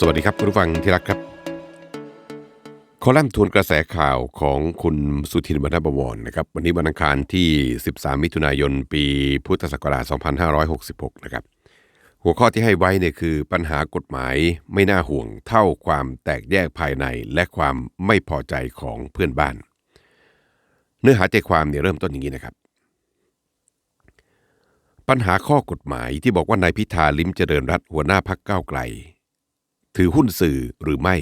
สวัสดีครับคุณผู้ฟังที่รักครับ คอลัมน์ทวนกระแสข่าวของคุณสุทินบรรณบวรนะครับ วันนี้วันอังคารที่ 13 มิถุนายน ปีพุทธศักราช 2566 นะครับ หัวข้อที่ให้ไว้เนี่ยคือปัญหากฎหมายไม่น่าห่วงเท่าความแตกแยกภายในและความไม่พอใจของเพื่อนบ้าน เนื้อหาใจความเนี่ยเริ่มต้นอย่างนี้นะครับปัญหาข้อกฎหมายที่บอกว่านายพิธาลิมเจริญรัตหัวหน้าพักเก้าไกล ถือหุ้นสื่อหรือไม่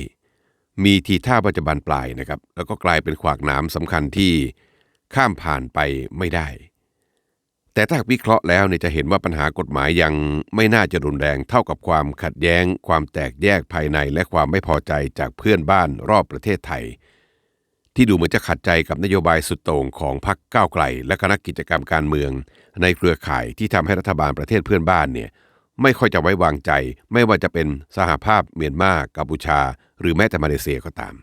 มีทีท่าว่าจะบานปลายนะครับ แล้วก็กลายเป็นขวากหนามสำคัญที่ข้ามผ่านไปไม่ได้ แต่ถ้าหากวิเคราะห์แล้วเนี่ยจะเห็นว่าปัญหากฎหมายยังไม่น่าจะรุนแรงเท่ากับความขัดแย้ง ความแตกแยกภายในและความไม่พอใจจากเพื่อนบ้านรอบประเทศไทย ที่ดูเหมือนจะขัดใจกับนโยบายสุดโต่งของพรรคก้าวไกล และคณะกิจกรรมการเมือง ในเครือข่ายที่ทำให้รัฐบาลประเทศเพื่อนบ้านเนี่ย ไม่ค่อยจะไว้วางใจ ไม่ว่าจะเป็นสหภาพเมียนมากัมพูชา หรือแม้แต่มาเลเซียก็ตาม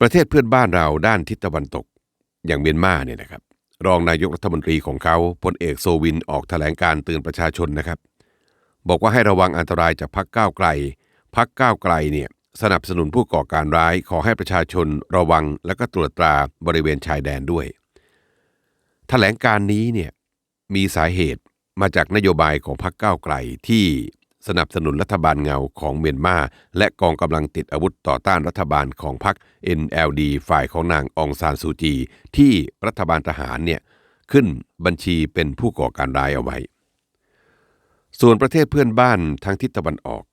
ประเทศเพื่อนบ้านเราด้านทิศตะวันตก อย่างเมียนมาเนี่ยนะครับ รองนายกรัฐมนตรีของเขาพลเอกโซวินออกแถลงการเตือนประชาชนนะครับ บอกว่าให้ระวังอันตรายจากพักก้าวไกลพักก้าวไกลเนี่ยสนับสนุนผู้ก่อการร้ายขอให้ประชาชนระวังและก็ตรวจตราบริเวณชายแดนด้วยแถลงการนี้เนี่ยมีสาเหตุ มาจากนโยบายของพรรคก้าวไกลที่สนับสนุนรัฐบาลเงาของเมียนมา และกองกำลังติดอาวุธต่อต้านรัฐบาลของพรรค NLD ฝ่ายของนางองซานซูจี ที่รัฐบาลทหารเนี่ยขึ้นบัญชีเป็นผู้ก่อการร้ายเอาไว้ ส่วนประเทศเพื่อนบ้านทางทิศตะวันออก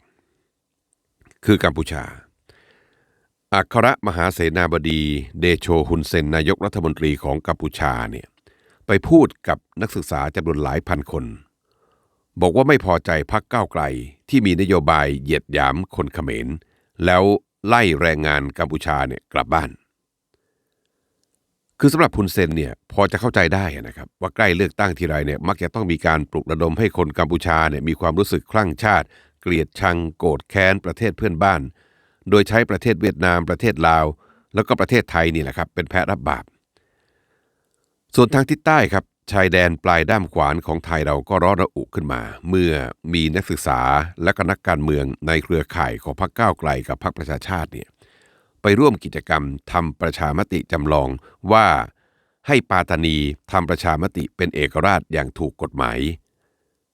คือกัมพูชา อัครมหาเสนาบดีเดโชฮุนเซนนายกรัฐมนตรีของกัมพูชาเนี่ย ไปพูดกับนักศึกษาจำนวนหลายพันคน บอกว่าไม่พอใจพักก้าวไกลที่มีนโยบายเหยียดหยามคนเขมร แล้วไล่แรงงานกัมพูชาเนี่ยกลับบ้าน คือสำหรับพุนเซนเนี่ยพอจะเข้าใจได้นะครับ ว่าใกล้เลือกตั้งทีไรเนี่ยมักจะต้องมีการปลุกระดมให้คนกัมพูชาเนี่ยมีความรู้สึกคลั่งชาติ เกลียดชัง โกรธแค้นประเทศเพื่อนบ้าน โดยใช้ประเทศเวียดนามประเทศลาว แล้วก็ประเทศไทยนี่แหละครับเป็นแพะรับบาป ส่วนทางทิศใต้ครับชายแดนปลายด้ามขวานของไทยเราก็ร้อนระอุขึ้นมา เมื่อมีนักศึกษาและก็นักการเมืองในเครือข่ายของพรรคก้าวไกลกับพรรคประชาชาติเนี่ยไปร่วมกิจกรรมทำประชามติจำลองว่าให้ปาตานีทำประชามติเป็นเอกราชอย่างถูกกฎหมาย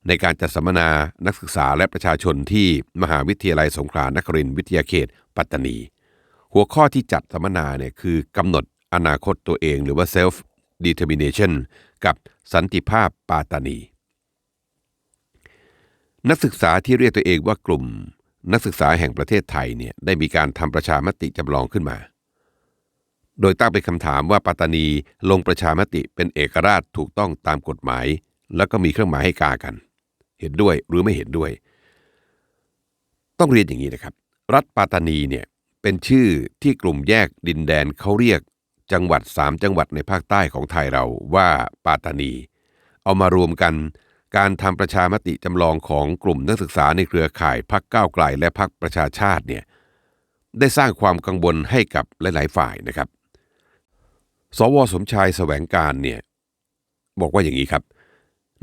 ในการจัดสัมมนานักศึกษาและประชาชนที่มหาวิทยาลัยสงขลานครินทรวิทยาเขต ปัตตานี หัวข้อที่จัดสัมมนาเนี่ยคือกำหนดอนาคตตัวเองหรือว่า self determination กับสันติภาพปาตานี นักศึกษาที่เรียกตัวเองว่ากลุ่ม นักศึกษาแห่งประเทศไทยเนี่ยได้มีการทำประชามติจำลองขึ้นมา โดยตั้งเป็นคำถามว่าปัตานีลงประชามติเป็นเอกราชถูกต้องตามกฎหมาย แล้วก็มีเครื่องหมายให้กากัน เห็นด้วยหรือไม่เห็นด้วย ต้องเรียนอย่างนี้นะครับ รัฐปัตตานีเนี่ยเป็นชื่อที่กลุ่มแยกดินแดนเขาเรียก จังหวัด 3 จังหวัดในภาคใต้ของไทยเราว่าปาตานี เอามารวมกัน การทำประชามติจำลองของกลุ่มนักศึกษาในเครือข่ายพักก้าวไกลและพักประชาชาติเนี่ยได้สร้างความกังวลให้กับหลาย ๆ ฝ่ายนะครับ สวสมชายแสวงการเนี่ยบอกว่าอย่างนี้ครับ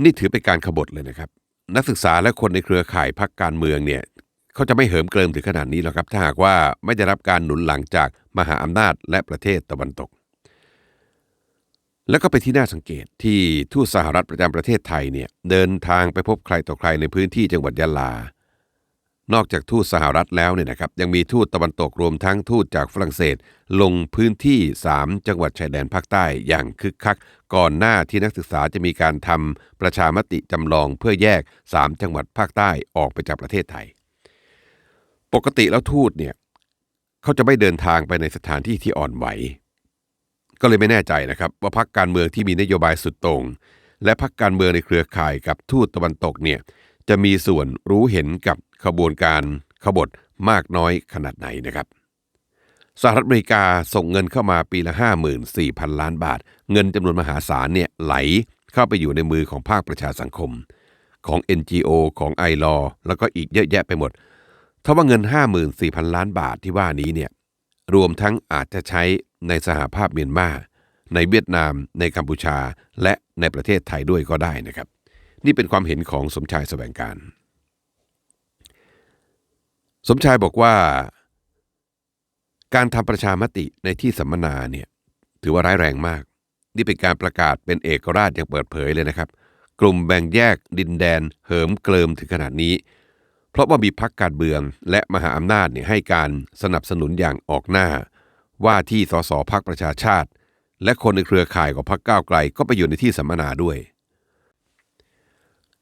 นี่ถือเป็นการขบฏเลยนะครับ นักศึกษาและคนในเครือข่ายพักการเมืองเนี่ยเขาจะไม่เหิมเกริมถึงขนาดนี้หรอกครับ ถ้าหากว่าไม่ได้รับการหนุนหลังจากมหาอำนาจและประเทศตะวันตก แล้วก็ไปที่น่าสังเกตที่ทูตสหรัฐประจำประเทศไทยเนี่ยเดินทางไปพบใครต่อใครในพื้นที่จังหวัดยะลา นอกจากทูตสหรัฐแล้วเนี่ยนะครับยังมีทูตตะวันตกรวมทั้งทูตจากฝรั่งเศส ลงพื้นที่ 3 จังหวัดชายแดนภาคใต้อย่างคึกคัก ก่อนหน้าที่นักศึกษาจะมีการทำประชามติจำลองเพื่อแยก 3 จังหวัดภาคใต้ออกไปจากประเทศไทย ปกติแล้วทูตเนี่ยเขาจะไม่เดินทางไปในสถานที่ที่อ่อนไหว ก็เลยไม่แน่ใจนะครับว่าพรรคการเมืองที่มีนโยบายสุดต่งและพรรคการเมืองในเครือข่ายกับทูตตะวันตกเนี่ยจะมีส่วนรู้เห็นกับขบวนการขบฏมากน้อยขนาดไหนนะครับสหรัฐอเมริกาส่งเงินเข้ามาปีละ 54,000 ล้านบาท เงินจำนวนมหาศาลเนี่ยไหลเข้าไปอยู่ในมือของภาคประชาสังคม ของ NGO ของไอรอแล้วก็อีกเยอะแยะไปหมดถ้าว่าเงิน 54,000 ล้านบาทที่ว่านี้เนี่ยรวมทั้งอาจจะใช้ ในสหภาพเมียนมา ในเวียดนาม ในกัมพูชา และในประเทศไทยด้วยก็ได้นะครับ นี่เป็นความเห็นของสมชายแสวงการ สมชายบอกว่า การทำประชามติในที่สัมมนาเนี่ยถือว่าร้ายแรงมาก นี่เป็นการประกาศเป็นเอกราชอย่างเปิดเผยเลยนะครับ กลุ่มแบ่งแยกดินแดน เหิมเกลิมถึงขนาดนี้ เพราะว่ามีพักการเมืองและมหาอำนาจเนี่ยให้การสนับสนุนอย่างออกหน้า ว่าที่สสพักประชาชาติ และคนในเครือข่ายของพรรคก้าวไกลก็ไปอยู่ในที่สัมมนาด้วย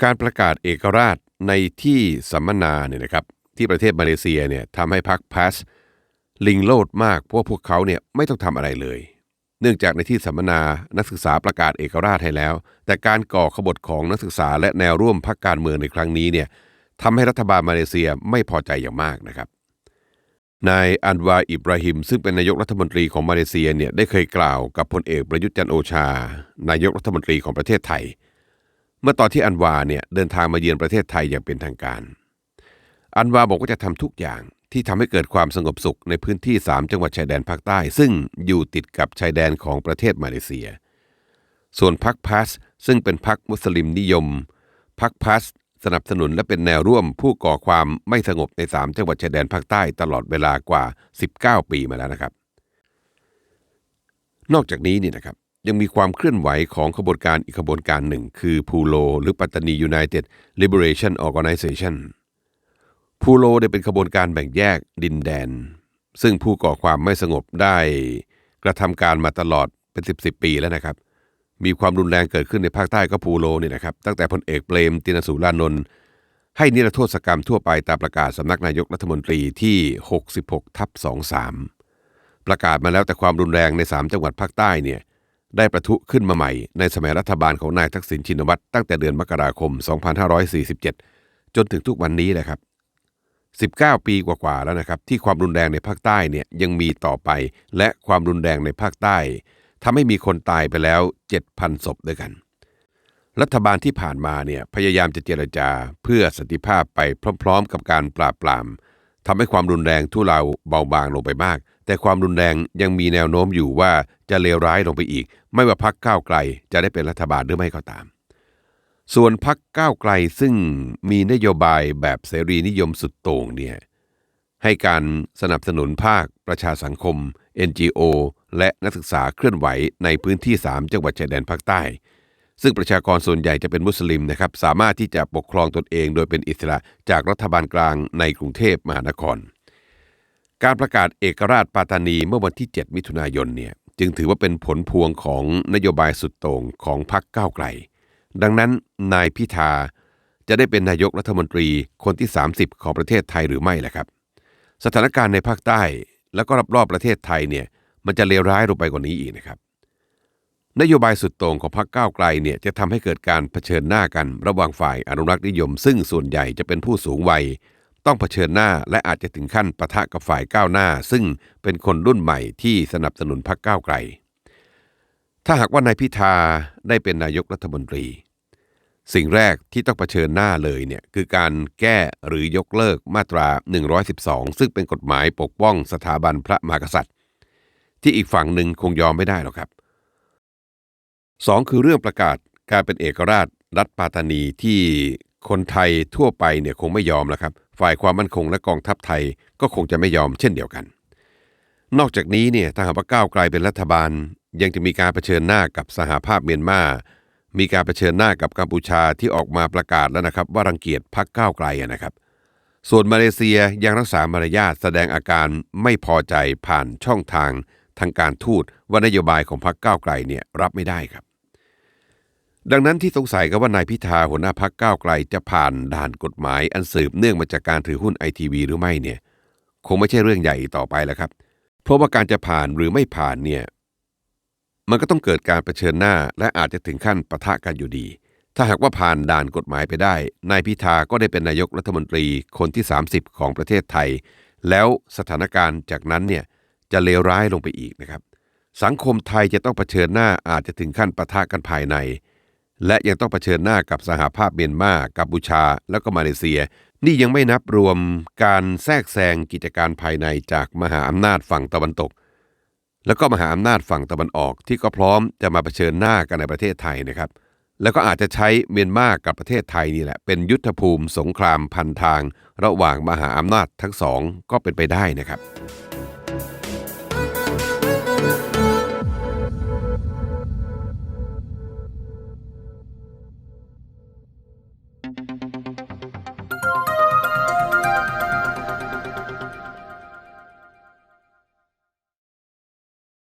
การประกาศเอกราชในที่สัมมนาเนี่ยนะครับที่ประเทศมาเลเซียเนี่ยทำให้พรรคพัสลิงโลดมากเพราะพวกเขาเนี่ยไม่ต้องทำอะไรเลย เนื่องจากในที่สัมมนานักศึกษาประกาศเอกราชให้แล้ว แต่การก่อขบฏของนักศึกษาและแนวร่วมพรรคการเมืองในครั้งนี้เนี่ยทำให้รัฐบาลมาเลเซียไม่พอใจอย่างมากนะครับ นายอันวาอิบราฮิม ซึ่งเป็นนายกรัฐมนตรีของมาเลเซียเนี่ยได้เคยกล่าวกับพลเอกประยุทธ์จันโอชา นายกรัฐมนตรีของประเทศไทย เมื่อตอนที่อันวาเนี่ยเดินทางมาเยือนประเทศไทยอย่างเป็นทางการ อันวาบอกว่าจะทำทุกอย่างที่ทำให้เกิดความสงบสุขในพื้นที่ 3 จังหวัดชายแดนภาคใต้ ซึ่งอยู่ติดกับชายแดนของประเทศมาเลเซีย ส่วนพรรคพัสซึ่งเป็นพรรคมุสลิมนิยมพรรคพัส สนับสนุนและเป็นแนวร่วมผู้ก่อความไม่สงบใน 3 จังหวัดชายแดนภาคใต้ตลอดเวลากว่า 19 ปีมาแล้วนะครับ นอกจากนี้นี่นะครับยังมีความเคลื่อนไหวของขบวนการอีกขบวนการหนึ่ง คือพูโล หรือปัตตานี United Liberation Organization พูโลได้เป็นขบวนการแบ่งแยกดินแดน ซึ่งผู้ก่อความไม่สงบได้กระทำการมาตลอดเป็น 10บสปีแล้วนะครับ มีความรุนแรงเกิดขึ้นในภาคใต้ก็พูโลนี่นะครับตั้งแต่พลเอกเปรมตินสุรานนท์ให้นิรโทษกรรมทั่วไปตามประกาศสำนักนายกรัฐมนตรีที่ 66 ทับ 23 ประกาศมาแล้วแต่ความรุนแรงใน 3 จังหวัดภาคใต้เนี่ยได้ประทุขึ้นมาใหม่ในสมัยรัฐบาลของนายทักษิณชินวัตรตั้งแต่เดือนมกราคม 2547 จนถึงทุกวันนี้แหละครับ 19 ปีกว่าๆแล้วนะครับที่ความรุนแรงในภาคใต้เนี่ยยังมีต่อไปและความรุนแรงในภาคใต้ ทำให้มีคนตายไปแล้ว 7,000 ศพด้วยกัน รัฐบาลที่ผ่านมาเนี่ยพยายามจะเจรจาเพื่อสันติภาพไปพร้อม ๆ กับการปราบปรามทำให้ความรุนแรงทุเลาเบาบางลงไปมาก แต่ความรุนแรงยังมีแนวโน้มอยู่ว่าจะเลวร้ายลงไปอีก ไม่ว่าพักก้าวไกลจะได้เป็นรัฐบาลหรือไม่ก็ตาม ส่วนพักก้าวไกลซึ่งมีนโยบายแบบเสรีนิยมสุดโต่งเนี่ยให้การสนับสนุนภาคประชาสังคม NGO และนักศึกษาเคลื่อนไหวในพื้นที่ 3 จังหวัดชายแดนภาคใต้ ซึ่งประชากรส่วนใหญ่จะเป็นมุสลิมนะครับสามารถที่จะปกครองตนเองโดยเป็นอิสระจากรัฐบาลกลางในกรุงเทพมหานคร การประกาศเอกราชปาตานีเมื่อวันที่ 7 มิถุนายนเนี่ยจึงถือว่าเป็นผลพวงของนโยบายสุดโต่งของพรรคก้าวไกล ดังนั้นนายพิธาจะได้เป็นนายกรัฐมนตรีคนที่ 30 ของประเทศไทยหรือไม่ล่ะครับ สถานการณ์ในภาคใต้ แล้วก็รอบๆประเทศไทยเนี่ย มันจะเลวร้ายลงไปกว่านี้อีกนะครับ นโยบายสุดโต่งของพรรคก้าวไกลเนี่ยจะทำให้เกิดการเผชิญหน้ากันระหว่างฝ่ายอนุรักษ์นิยม ซึ่งส่วนใหญ่จะเป็นผู้สูงวัย ต้องเผชิญหน้าและอาจจะถึงขั้นปะทะกับฝ่ายก้าวหน้า ซึ่งเป็นคนรุ่นใหม่ที่สนับสนุนพรรคก้าวไกล ถ้าหากว่านายพิธาได้เป็นนายกรัฐมนตรีสิ่งแรกที่ต้องเผชิญหน้าเลยเนี่ยคือการแก้หรือยกเลิกมาตรา 112 ซึ่งเป็นกฎหมายปกป้องสถาบันพระมหากษัตริย์ ที่อีกฝั่งหนึ่งคงยอมไม่ได้หรอกครับสองคือเรื่องประกาศการเป็นเอกราชรัฐปาตานีที่คนไทยทั่วไปเนี่ยคงไม่ยอมแล้วครับ ฝ่ายความมั่นคงและกองทัพไทยก็คงจะไม่ยอมเช่นเดียวกัน นอกจากนี้เนี่ยถ้าหากว่าก้าวไกลเป็นรัฐบาล ยังจะมีการเผชิญหน้ากับสหภาพเมียนมามีการเผชิญหน้ากับกัมพูชาที่ออกมาประกาศแล้วนะครับ ว่ารังเกียจพรรคก้าวไกลนะครับ ส่วนมาเลเซียยังรักษามารยาทแสดงอาการไม่พอใจผ่านช่องทาง ทางการทูตว่านโยบายของพรรคก้าวไกลเนี่ยรับไม่ได้ครับ ดังนั้นที่สงสัยก็ว่านายพิธาหัวหน้าพักก้าวไกลจะผ่านด่านกฎหมาย อันสืบเนื่องมาจากการถือหุ้นไอทีวีหรือไม่เนี่ยคงไม่ใช่เรื่องใหญ่ต่อไปแล้วครับ เพราะว่าการจะผ่านหรือไม่ผ่านเนี่ยมันก็ต้องเกิดการเผชิญหน้า และอาจจะถึงขั้นปะทะกันอยู่ดี ถ้าหากว่าผ่านด่านกฎหมายไปได้ นายพิธาก็ได้เป็นนายกรัฐมนตรีคนที่ 30 ของประเทศไทย แล้วสถานการณ์จากนั้นเนี่ย จะเลวร้ายลงไปอีกนะครับ สังคมไทยจะต้องเผชิญหน้าอาจจะถึงขั้นปะทะกันภายใน และยังต้องเผชิญหน้ากับสหภาพเมียนมากัมพูชา แล้วก็มาเลเซีย นี่ยังไม่นับรวมการแทรกแซงกิจการภายในจากมหาอำนาจฝั่งตะวันตก แล้วก็มหาอำนาจฝั่งตะวันออกที่ก็พร้อมจะมาเผชิญหน้ากันในประเทศไทยนะครับ แล้วก็อาจจะใช้เมียนมากับประเทศไทยนี่แหละเป็นยุทธภูมิสงครามพันทาง ระหว่างมหาอำนาจทั้งสองก็เป็นไปได้นะครับ